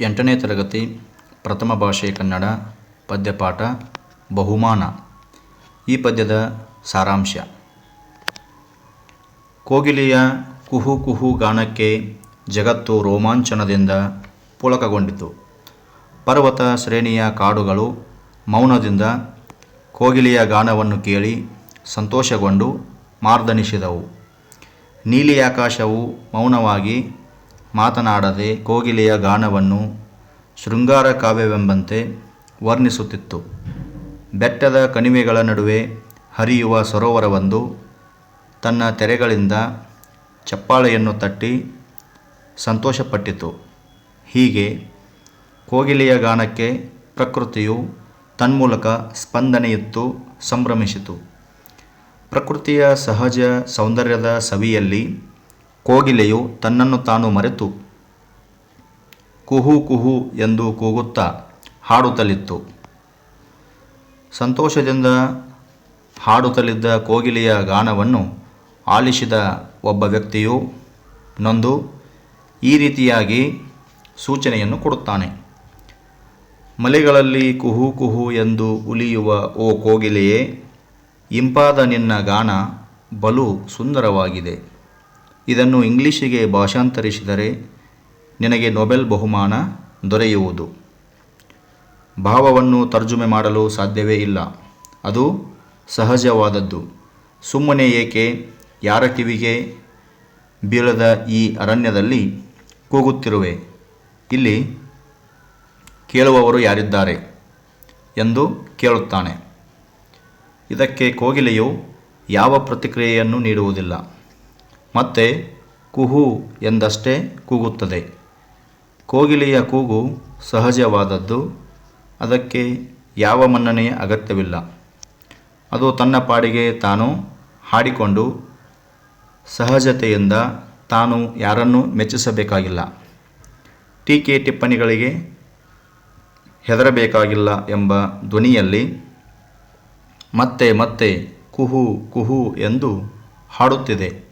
ಎಂಟನೇ ತರಗತಿ ಪ್ರಥಮ ಭಾಷೆ ಕನ್ನಡ, ಪದ್ಯಪಾಠ, ಬಹುಮಾನ. ಈ ಪದ್ಯದ ಸಾರಾಂಶ. ಕೋಗಿಲೆಯ ಕುಹು ಕುಹು ಗಾನಕ್ಕೆ ಜಗತ್ತು ರೋಮಾಂಚನದಿಂದ ಪುಳಕಗೊಂಡಿತು. ಪರ್ವತ ಶ್ರೇಣಿಯ ಕಾಡುಗಳು ಮೌನದಿಂದ ಕೋಗಿಲೆಯ ಗಾನವನ್ನು ಕೇಳಿ ಸಂತೋಷಗೊಂಡು ಮಾರ್ದನಿಸಿದವು. ನೀಲಿ ಆಕಾಶವು ಮೌನವಾಗಿ ಮಾತನಾಡದೆ ಕೋಗಿಲೆಯ ಗಾನವನ್ನು ಶೃಂಗಾರ ಕಾವ್ಯವೆಂಬಂತೆ ವರ್ಣಿಸುತ್ತಿತ್ತು. ಬೆಟ್ಟದ ಕಣಿವೆಗಳ ನಡುವೆ ಹರಿಯುವ ಸರೋವರವೊಂದು ತನ್ನ ತೆರೆಗಳಿಂದ ಚಪ್ಪಾಳೆಯನ್ನು ತಟ್ಟಿ ಸಂತೋಷಪಟ್ಟಿತು. ಹೀಗೆ ಕೋಗಿಲೆಯ ಗಾನಕ್ಕೆ ಪ್ರಕೃತಿಯು ತನ್ಮೂಲಕ ಸ್ಪಂದನೆಯಿತ್ತು ಸಂಭ್ರಮಿಸಿತು. ಪ್ರಕೃತಿಯ ಸಹಜ ಸೌಂದರ್ಯದ ಸವಿಯಲ್ಲಿ ಕೋಗಿಲೆಯು ತನ್ನನ್ನು ತಾನು ಮರೆತು ಕುಹು ಕುಹು ಎಂದು ಕೂಗುತ್ತಾ ಹಾಡುತ್ತಲಿತ್ತು. ಸಂತೋಷದಿಂದ ಹಾಡುತ್ತಲಿದ್ದ ಕೋಗಿಲೆಯ ಗಾನವನ್ನು ಆಲಿಸಿದ ಒಬ್ಬ ವ್ಯಕ್ತಿಯು ನೊಂದು ಈ ರೀತಿಯಾಗಿ ಸೂಚನೆಯನ್ನು ಕೊಡುತ್ತಾನೆ. ಮಲೆಗಳಲ್ಲಿ ಕುಹು ಕುಹು ಎಂದು ಉಲಿಯುವ ಓ ಕೋಗಿಲೆಯೇ, ಇಂಪಾದ ನಿನ್ನ ಗಾನ ಬಲು ಸುಂದರವಾಗಿದೆ. ಇದನ್ನು ಇಂಗ್ಲಿಷಿಗೆ ಭಾಷಾಂತರಿಸಿದರೆ ನಿನಗೆ ನೊಬೆಲ್ ಬಹುಮಾನ ದೊರೆಯುವುದು. ಭಾವವನ್ನು ತರ್ಜುಮೆ ಮಾಡಲು ಸಾಧ್ಯವೇ ಇಲ್ಲ. ಅದು ಸಹಜವಾದದ್ದು. ಸುಮ್ಮನೆ ಏಕೆ? ಯಾರ ಕಿವಿಗೆ ಬೀಳದ ಈ ಅರಣ್ಯದಲ್ಲಿ ಕೂಗುತ್ತಿರುವೆ? ಇಲ್ಲಿ ಕೇಳುವವರು ಯಾರಿದ್ದಾರೆ ಎಂದು ಕೇಳುತ್ತಾನೆ. ಇದಕ್ಕೆ ಕೋಗಿಲೆಯು ಯಾವ ಪ್ರತಿಕ್ರಿಯೆಯನ್ನು ನೀಡುವುದಿಲ್ಲ. ಮತ್ತೆ ಕುಹು ಎಂದಷ್ಟೇ ಕೂಗುತ್ತದೆ. ಕೋಗಿಲೆಯ ಕೂಗು ಸಹಜವಾದದ್ದು. ಅದಕ್ಕೆ ಯಾವ ಮನ್ನಣೆಯ ಅಗತ್ಯವಿಲ್ಲ. ಅದು ತನ್ನ ಪಾಡಿಗೆ ತಾನು ಹಾಡಿಕೊಂಡು ಸಹಜತೆಯಿಂದ ತಾನು ಯಾರನ್ನೂ ಮೆಚ್ಚಿಸಬೇಕಾಗಿಲ್ಲ. ಟೀಕೆ ಟಿಪ್ಪಣಿಗಳಿಗೆ ಹೆದರಬೇಕಾಗಿಲ್ಲ ಎಂಬ ಧ್ವನಿಯಲ್ಲಿ ಮತ್ತೆ ಮತ್ತೆ ಕುಹು ಕುಹು ಎಂದು ಹಾಡುತ್ತಿದೆ.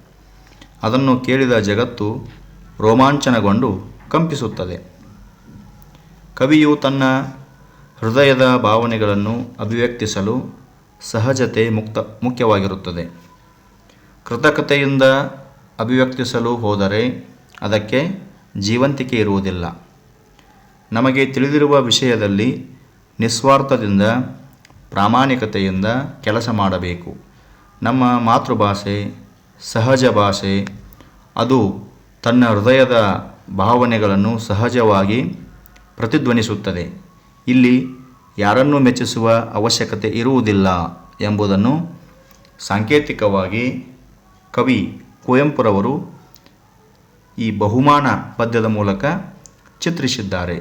ಅದನ್ನು ಕೇಳಿದ ಜಗತ್ತು ರೋಮಾಂಚನಗೊಂಡು ಕಂಪಿಸುತ್ತದೆ. ಕವಿಯು ತನ್ನ ಹೃದಯದ ಭಾವನೆಗಳನ್ನು ಅಭಿವ್ಯಕ್ತಿಸಲು ಸಹಜತೆ ಮುಕ್ತ, ಮುಖ್ಯವಾಗಿರುತ್ತದೆ. ಕೃತಕತೆಯಿಂದ ಅಭಿವ್ಯಕ್ತಿಸಲು ಹೋದರೆ ಅದಕ್ಕೆ ಜೀವಂತಿಕೆ ಇರುವುದಿಲ್ಲ. ನಮಗೆ ತಿಳಿದಿರುವ ವಿಷಯದಲ್ಲಿ ನಿಸ್ವಾರ್ಥದಿಂದ, ಪ್ರಾಮಾಣಿಕತೆಯಿಂದ ಕೆಲಸ ಮಾಡಬೇಕು. ನಮ್ಮ ಮಾತೃಭಾಷೆ ಸಹಜ ಭಾಷೆ. ಅದು ತನ್ನ ಹೃದಯದ ಭಾವನೆಗಳನ್ನು ಸಹಜವಾಗಿ ಪ್ರತಿಧ್ವನಿಸುತ್ತದೆ. ಇಲ್ಲಿ ಯಾರನ್ನು ಮೆಚ್ಚಿಸುವ ಅವಶ್ಯಕತೆ ಇರುವುದಿಲ್ಲ ಎಂಬುದನ್ನು ಸಾಂಕೇತಿಕವಾಗಿ ಕವಿ ಕುವೆಂಪುರವರು ಈ ಬಹುಮಾನ ಪದ್ಯದ ಮೂಲಕ ಚಿತ್ರಿಸಿದ್ದಾರೆ.